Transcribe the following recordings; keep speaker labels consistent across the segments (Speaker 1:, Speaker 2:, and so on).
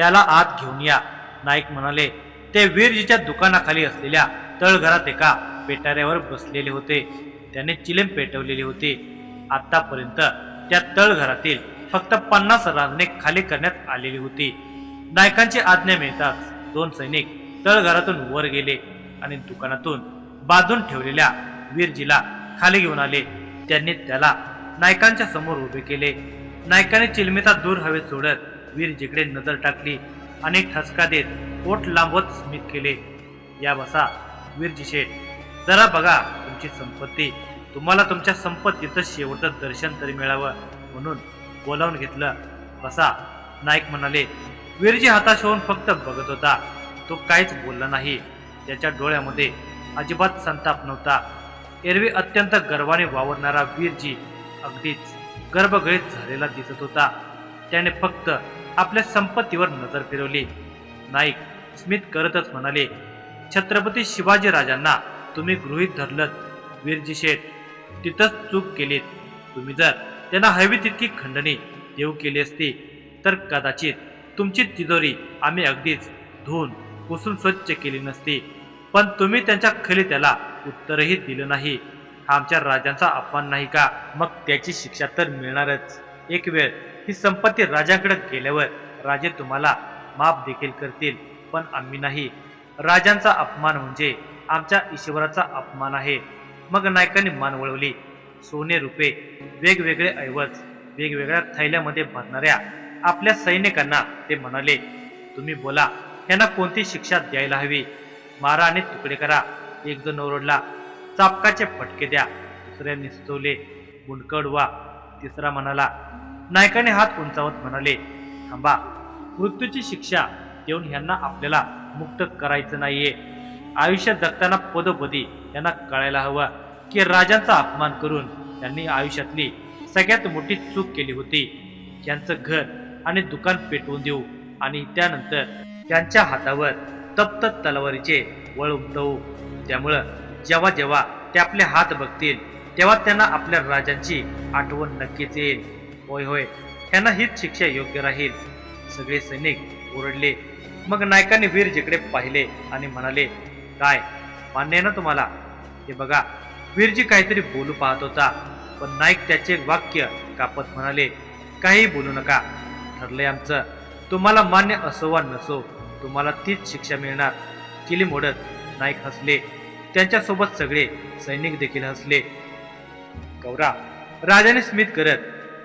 Speaker 1: त्याला आत घेऊन या. नाईक म्हणाले ते वीरजीच्या दुकानाखाली असलेल्या तळघरात एका पेटाऱ्यावर बसलेले होते. त्याने चिलेम पेटवलेली होती. आतापर्यंत त्या तळघरातील फक्त पन्नास रांजणे खाली करण्यात आलेली होती. नायकांची आज्ञा मिळताच दोन सैनिक तळघरातून वर गेले आणि दुकानातून बांधून ठेवलेल्या वीरजीला खाली घेऊन आले. त्यांनी त्याला नायकांच्या समोर उभे केले. नायकाने चिलमेचा दूर हवेत सोडत वीरजीकडे नजर टाकली आणि ठसका देत पोट लांबवत स्मित केले. या बसा वीरजी शेठ जरा बघा तुमची संपत्ती. तुम्हाला तुमच्या संपत्तीचं शेवटचं दर्शन तरी मिळावं म्हणून बोलावून घेतलं. बसा नाईक म्हणाले वीरजी हाताश होऊन फक्त बघत होता. तो काहीच बोलला नाही. त्याच्या डोळ्यामध्ये अजिबात संताप नव्हता. एरवी अत्यंत गर्वाने वावरणारा वीरजी अगदीच गर्भगळीत झालेला दिसत होता. त्याने फक्त आपल्या संपत्तीवर नजर फिरवली. नाईक स्मित करतच म्हणाले छत्रपती शिवाजी राजांना तुम्ही गृहीत धरलत. वीरजी शेठ तिथंच चूक केलीत. तुम्ही जर त्यांना हवी तितकी खंडणी देऊ केली असती तर कदाचित तुमची तिजोरी आम्ही अगदीच धुवून पुसून स्वच्छ केली नसती. पण तुम्ही त्यांच्या खली त्याला उत्तरही दिलं नाही. हा आमच्या राजांचा अपमान नाही का? मग त्याची शिक्षा तर मिळणारच. एक वेळ ही संपत्ती राजाकडे गेल्यावर राजे तुम्हाला माफ देखील करतील पण आम्ही नाही. राजांचा अपमान म्हणजे आमच्या ईश्वराचा अपमान आहे. मग नायकांनी मान वळवली. सोने रुपे वेगवेगळे ऐवज वेगवेगळ्या थैल्यामध्ये भरणाऱ्या आपल्या सैनिकांना ते म्हणाले तुम्ही बोला यांना कोणती शिक्षा द्यायला हवी? मारा आणि तुकडे करा एक जण ओरडला चापकाचे फटके द्या. दुसऱ्या निसतवले बुंडकड तिसरा म्हणाला नायकाने हात उंचावत म्हणाले थांबा मृत्यूची शिक्षा देऊन ह्यांना आपल्याला मुक्त करायचं नाहीये. आयुष्यात जगताना पदोपदी यांना कळायला हवं की राजांचा अपमान करून त्यांनी आयुष्यातली सगळ्यात मोठी चूक केली होती. त्यांचं घर आणि दुकान पेटवून देऊ आणि त्यानंतर त्यांच्या हातावर तप्त तलवारीचे वळ उमटवू. त्यामुळं जेव्हा जेव्हा ते आपले हात बघतील तेव्हा त्यांना आपल्या राजांची आठवण नक्कीच येईल. होय होय त्यांना हीच शिक्षा योग्य राहील. सगळे सैनिक ओरडले. मग नायकाने वीर जिकडे पाहिले आणि म्हणाले काय मान्य आहे ना तुम्हाला? हे बघा वीरजी काहीतरी बोलू पाहत होता पण नाईक त्याचे वाक्य कापत म्हणाले काही बोलू नका. ठरलंय आमचं. तुम्हाला मान्य असो वा नसो तुम्हाला तीच शिक्षा मिळणार. चिली मोडत नाईक हसले. त्यांच्यासोबत सगळे सैनिक देखील हसले. कौरा राजाने स्मित करत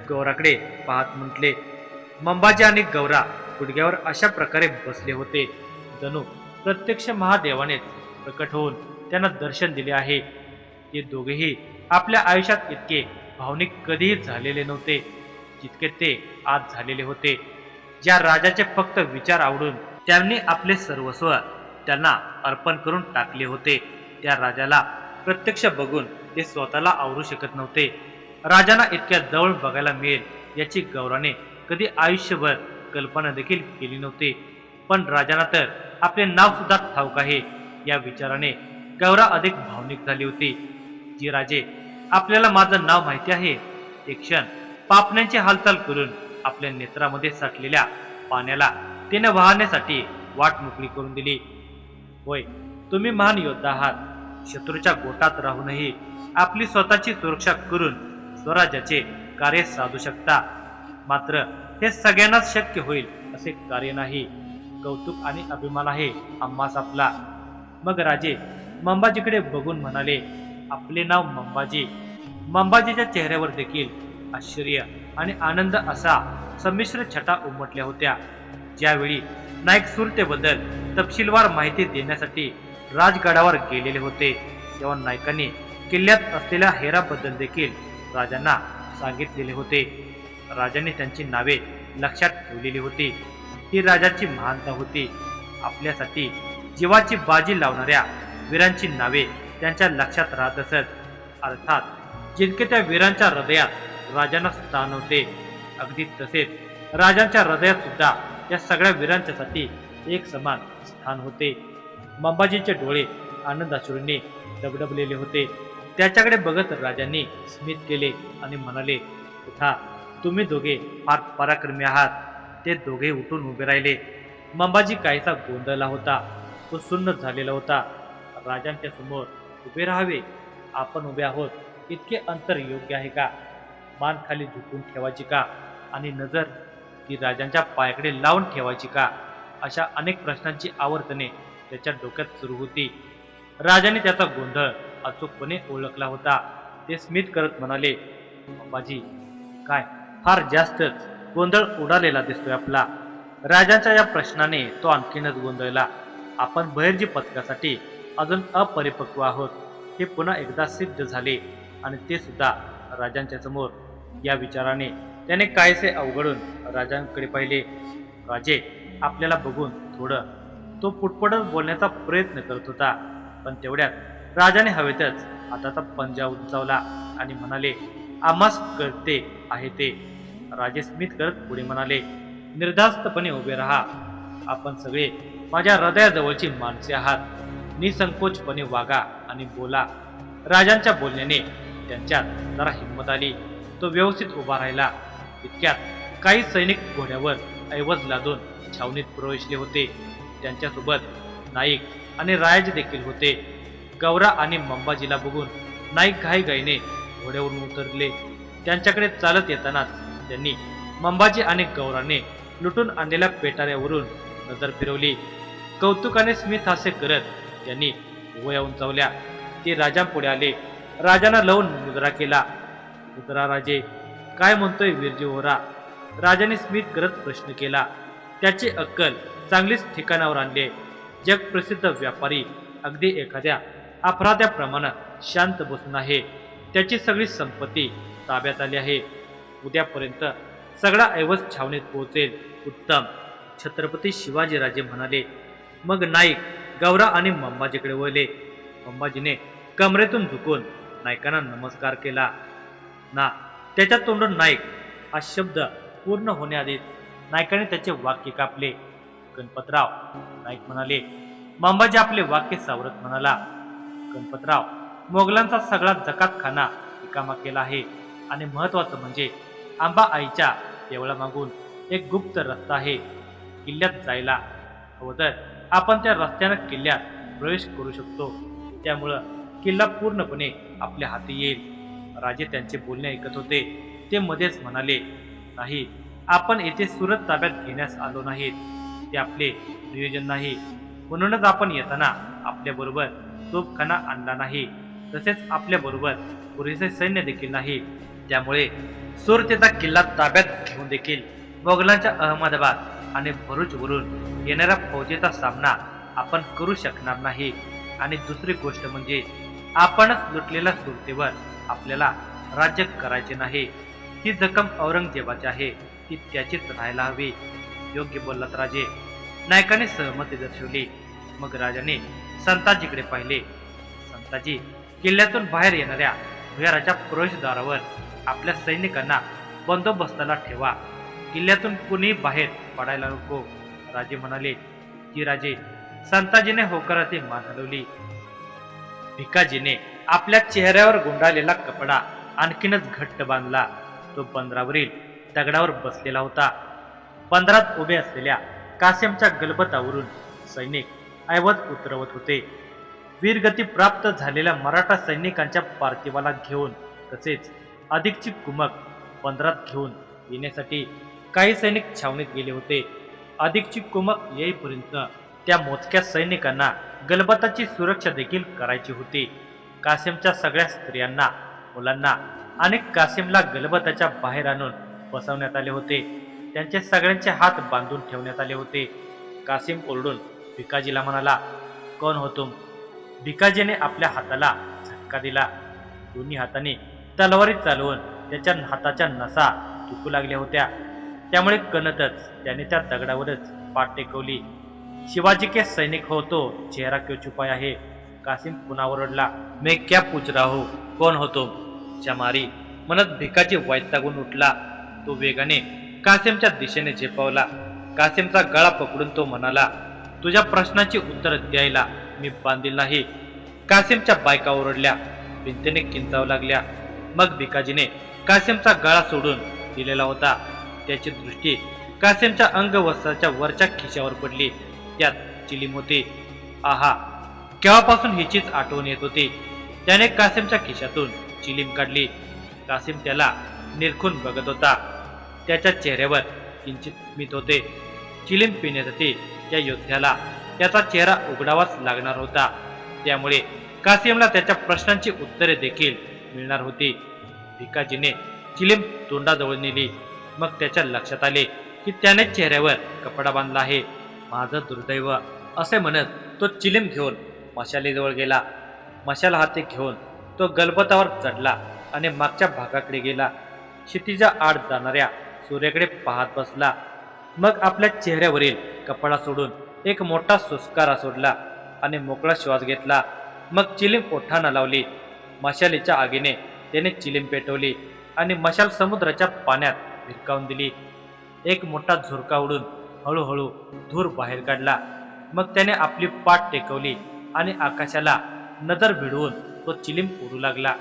Speaker 1: गौराकडे पाहत म्हटले मंबाजी आणि गौरा गुडघ्यावर अशा प्रकारे बसले होते. जणू प्रत्यक्ष महादेवानेच प्रकट होऊन त्यांना दर्शन दिले आहे. ते दोघेही आपल्या आयुष्यात इतके भावनिक कधीही झालेले नव्हते जितके ते आज झालेले होते. ज्या राजाचे फक्त विचार आवडून त्यांनी आपले सर्वस्व त्यांना अर्पण करून टाकले होते त्या राजाला प्रत्यक्ष बघून ते स्वतःला आवरू शकत नव्हते. राजांना इतक्या जवळ बघायला मिळेल याची गौराने कधी आयुष्यभर कल्पना देखील केली नव्हती. पण राजांना तर आपले नाव सुद्धा ठाऊक आहे या विचाराने गौरा अधिक भावनिक झाली होती. जी राजे आपल्याला माझं नाव माहिती आहे एक क्षण पापण्यांची हालचाल करून आपल्या नेत्रामध्ये साठलेल्या पाण्याला तिने वाहण्यासाठी वाट मोकळी करून दिली. होय तुम्ही महान योद्धा आहात. शत्रूच्या गोटात राहूनही आपली स्वतःची सुरक्षा करून स्वराज्याचे कार्य साधू शकता. मात्र हे सगळ्यांनाच शक्य होईल असे कार्य नाही. कौतुक आणि अभिमान आहे आम्हास आपला. मग राजे मंबाजीकडे बघून म्हणाले आपले नाव मंबाजी. मंबाजीच्या चेहऱ्यावर देखील आश्चर्य आणि आनंद असा संमिश्र छटा उमटल्या होत्या. ज्यावेळी नाईक सुरतेबद्दल तपशीलवार माहिती देण्यासाठी राजगडावर गेलेले होते तेव्हा नायकांनी किल्ल्यात असलेल्या हेराबद्दल देखील राजांना सांगितलेले होते. राजाने त्यांची नावे लक्षात ठेवलेली होती. ही राजाची महानता होती. आपल्यासाठी जीवाची बाजी लावणाऱ्या वीरांची नावे त्यांच्या लक्षात राहत असत. अर्थात जितके त्या वीरांच्या हृदयात राजांना स्थान होते अगदी तसेच राजांच्या हृदयात सुद्धा या सगळ्या वीरांच्यासाठी एक समान स्थान होते. मंबाजीचे डोळे आनंदाश्रूंनी डबडबलेले होते. त्याच्याकडे बघत राजांनी स्मित केले आणि म्हणाले उठा तुम्ही दोघे फार पराक्रमी आहात. ते दोघे उठून उभे राहिले. मंबाजी काहीसा गोंधळला होता तो सुन्न झालेला होता. राजांच्या समोर उभे राहावे आपण उभे आहोत इतके अंतर योग्य आहे का? मान खाली झुकून ठेवायची का? आणि नजर ती राजांच्या पायाकडे लावून ठेवायची का? अशा अनेक प्रश्नांची आवर्तने त्याच्या डोक्यात सुरू होती. राजाने त्याचा गोंधळ अचूकपणे ओळखला होता. ते स्मित करत म्हणाले बाबाजी काय? फार जास्तच गोंधळ उडालेला दिसतोय आपला. राजांच्या या प्रश्नाने तो आणखीनच गोंधळला. आपण बहिर्जी पथकासाठी अजून अपरिपक्व आहोत. हे पुन्हा एकदा सिद्ध झाले आणि ते सुद्धा राजांच्या समोर. या विचाराने त्याने कायसे अवघडून राजांकडे पाहिले. राजे आपल्याला बघून थोडं. तो पुटपटत बोलण्याचा प्रयत्न करत होता पण तेवढ्यात राजाने हवेतच हाताचा पंजा उंचावला आणि म्हणाले आम्हास करते आहे ते. राजे स्मित करत पुढे म्हणाले निर्धास्तपणे उभे राहा. आपण सगळे माझ्या हृदयाजवळची माणसे आहात. निसंकोचपणे वागा आणि बोला. राजांच्या बोलण्याने त्यांच्यात जरा हिंमत आली. तो व्यवस्थित उभा राहिला. इतक्यात काही सैनिक घोड्यावर ऐवज लादून छावणीत प्रवेशले होते. त्यांच्यासोबत नाईक आणि रायाजी देखील होते. गौरा आणि मंबाजीला बघून नाईक घाई गाईने घोड्यावरून उतरले. त्यांच्याकडे चालत येतानाच त्यांनी मंबाजी आणि गौराने लुटून आणलेल्या पेटाऱ्यावरून नजर फिरवली. कौतुकाने स्मित हास्य करत त्यांनी वया उंचावल्या. ते राजापुढे आले. राजांना लावून मुजरा केला. मुजरा राजे काय म्हणतोय विरजी होरा राजाने स्मित करत प्रश्न केला. त्याची अक्कल चांगलीच ठिकाणावर आणले. जगप्रसिद्ध व्यापारी अगदी एखाद्या अपराध्याप्रमाणे शांत बसून आहे. त्याची सगळी संपत्ती ताब्यात आली आहे. उद्यापर्यंत सगळा ऐवज छावणीत पोहोचेल. उत्तम. छत्रपती शिवाजीराजे म्हणाले मग नाईक गौरा आणि मंबाजीकडे वळले. मंबाजीने कमरेतून झुकून नायकांना नमस्कार केला. ना त्याच्या तोंडून नाईक हा शब्द पूर्ण होण्याआधीच नायकाने त्याचे वाक्य कापले. गणपतराव नाईक म्हणाले मंबाजी आपले वाक्य सावरत म्हणाला गणपतराव मोगलांचा सगळा जकातखाना रिकामा केला आहे. आणि महत्वाचं म्हणजे आंबा आईच्या देवळामागून एक गुप्त रस्ता आहे. किल्ल्यात जायला हवं तर आपण त्या रस्त्यानं किल्ल्यात प्रवेश करू शकतो. त्यामुळं किल्ला पूर्णपणे आपल्या हाती येईल. राजे त्यांचे बोलणे ऐकत होते. ते मध्येच म्हणाले नाही आपण येथे सुरत ताब्यात घेण्यास आलो नाहीत. ते आपले नियोजन नाही. म्हणूनच आपण येताना आपल्याबरोबर तोफखाना आणला नाही. तसेच आपल्याबरोबर पुरेसे सैन्य देखील नाही. त्यामुळे सुरतेचा किल्ला ताब्यात घेऊन देखील मोगलांच्या अहमदाबाद आणि भरूचवरून येणाऱ्या फौजेचा सामना आपण करू शकणार नाही. आणि दुसरी गोष्ट म्हणजे आपणच लुटलेल्या सुरतेवर आपल्याला राज्य करायचे नाही. ही जखम औरंगजेबाची आहे. ती त्याचीच राहायला हवी. योग्य बोललात राजे. नायकाने सहमती दर्शवली. मग राजाने संताजीकडे पाहिले. संताजी किल्ल्यातून बाहेर येणाऱ्या भुयाराच्या प्रवेशद्वारावर आपल्या सैनिकांना बंदोबस्ताला ठेवा. किल्ल्यातून कुणी बाहेर पडायला नको. राजे म्हणाले की राजे संताजीने होकाराची मान हलवली. भिकाजीने आपल्या चेहऱ्यावर गुंडाळलेला कपडा आणखीनच घट्ट बांधला. तो बंदरावरील दगडावर बसलेला होता. बंदरात उभे असलेल्या कासेमच्या गलबतावरून सैनिक ऐवज उतरवत होते. वीरगती प्राप्त झालेल्या मराठा सैनिकांच्या पार्थिवाला घेऊन तसेच अधिकची कुमक बंदरात घेऊन येण्यासाठी काही सैनिक छावणीत गेले होते. अधिकची कुमक येईपर्यंत त्या मोजक्या सैनिकांना गलबताची सुरक्षा देखील करायची होती. कासिमच्या सगळ्या स्त्रियांना मुलांना आणि कासिमला गलबताच्या बाहेर आणून बसवण्यात आले होते. त्यांचे सगळ्यांचे हात बांधून ठेवण्यात आले होते. कासिम ओरडून भिकाजीला म्हणाला कोण हो तुम? भिकाजीने आपल्या हाताला झटका दिला. दोन्ही हाताने तलवारी चालवून त्याच्या हाताच्या नसा तुकू लागल्या होत्या. त्यामुळे कणतच त्याने त्या दगडावरच पाठ टेकवली. शिवाजी के सैनिक हो तो चेहरा क्यों छुपाया है? कासिम पुन्हा ओरडला मैं क्या पूछ रहा हूँ? कोण होतो चमारी म्हणत भिकाजी वैतागून उठला. तो वेगाने कासिमच्या दिशेने झेपावला. कासिमचा गळा पकडून तो म्हणाला तुझ्या प्रश्नाची उत्तर द्यायला मी बांधील नाही. कासिमच्या बायका ओरडल्या. भिंतीने किंचावू लागल्या. मग भिकाजीने कासिमचा गळा सोडून दिलेला होता. त्याची दृष्टी कासिमच्या अंगवस्त्राच्या वरच्या खिशावर पडली. त्यात चिलीम होती. आहा केव्हापासून हिचीच आठवण येत होती? त्याने कासिमच्या खिशातून चिलीम काढली. कासिम त्याला निरखून बघत होता. त्याच्या चेहऱ्यावर किंचित स्मित होते. चिलीम पिण्यासाठी त्या योद्ध्याला त्याचा चेहरा उघडावाच लागणार होता. त्यामुळे कासिमला त्याच्या प्रश्नांची उत्तरे देखील मिळणार होती. भिकाजीने चिलीम तोंडाजवळ नेली. मग त्याच्या लक्षात आले की त्याने चेहऱ्यावर कपडा बांधला आहे. माझं दुर्दैव असे म्हणत तो चिलीम घेऊन मशालीजवळ गेला. मशाल हाती घेऊन तो गलबतावर चढला आणि मागच्या भागाकडे गेला. क्षितिजा आड जाणाऱ्या सूर्याकडे पाहत बसला. मग आपल्या चेहऱ्यावरील कपडा सोडून एक मोठा सुस्कारा सोडला आणि मोकळा श्वास घेतला. मग चिलीम ओठाना लावली. मशालीच्या आगीने त्याने चिलीम पेटवली आणि मशाल समुद्राच्या पाण्यात भिरकावून दिली. एक मोठा झुरका उडून हळूहळू धूर बाहेर काढला. मग त्याने आपली पाठ टेकवली आणि आकाशाला नजर भिडवून तो चिलीम उडू लागला.